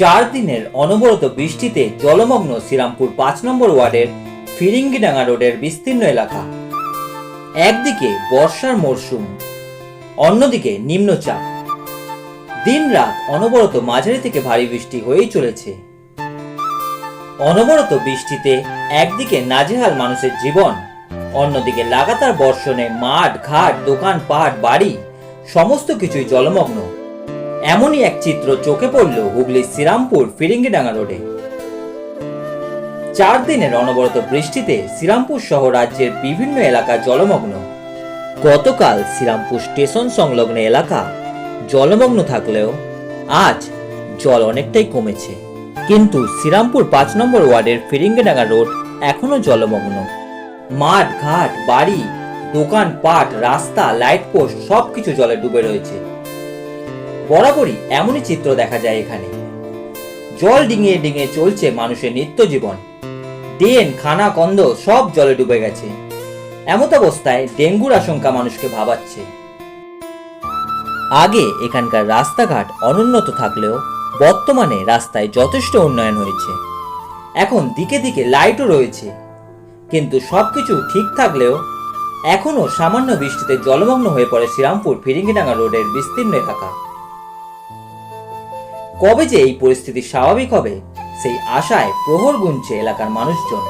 চার দিনের অনবরত বৃষ্টিতে জলমগ্ন শ্রীরামপুর পাঁচ নম্বর ওয়ার্ডের ফিরিঙ্গিডাঙ্গা রোডের বিস্তীর্ণ এলাকা। একদিকে বর্ষার মরশুম, অন্যদিকে নিম্নচাপ। দিনরাত অনবরত মাঝারি থেকে ভারী বৃষ্টি হয়েই চলেছে। অনবরত বৃষ্টিতে একদিকে নাজেহাল মানুষের জীবন, অন্যদিকে লাগাতার বর্ষণে মাঠ, ঘাট, দোকান, পাট, বাড়ি, সমস্ত কিছুই জলমগ্ন। এমনই এক চিত্র চোখে পড়ল হুগলির শ্রীরামপুর ফিরিঙ্গিডাঙ্গা রোডে। চার দিনের অনবরত বৃষ্টিতে শ্রীরামপুর সহ রাজ্যের বিভিন্ন এলাকা জলমগ্ন। গতকাল শ্রীরামপুর স্টেশন সংলগ্ন এলাকা জলমগ্ন থাকলেও আজ জল অনেকটাই কমেছে। কিন্তু শ্রীরামপুর পাঁচ নম্বর ওয়ার্ডের ফিরিঙ্গিডাঙ্গা রোড এখনও জলমগ্ন। মাঠ ঘাট বাড়ি দোকান পাট রাস্তা, লাইট পোস্ট সবকিছু জলে ডুবে রয়েছে। বরাবরই এমনই চিত্র দেখা যায় এখানে। জল ডিঙিয়ে ডিঙিয়ে চলছে মানুষের নিত্য জীবন। ড্রেন, খানা, কন্দ সব জলে ডুবে গেছে। এমত অবস্থায় ডেঙ্গুর আশঙ্কা মানুষকে ভাবাচ্ছে। আগে এখানকার রাস্তাঘাট অনুন্নত থাকলেও বর্তমানে রাস্তায় যথেষ্ট উন্নয়ন হয়েছে। এখন দিকে দিকে লাইটও রয়েছে। কিন্তু সবকিছু ঠিক থাকলেও এখনও সামান্য বৃষ্টিতে জলমগ্ন হয়ে পড়ে শ্রীরামপুর ফিরিঙ্গিডাঙ্গা রোডের বিস্তীর্ণ এলাকা। কবে যে এই পরিস্থিতি স্বাভাবিক হবে সেই আশায় প্রহর গুনছে এলাকার মানুষজন।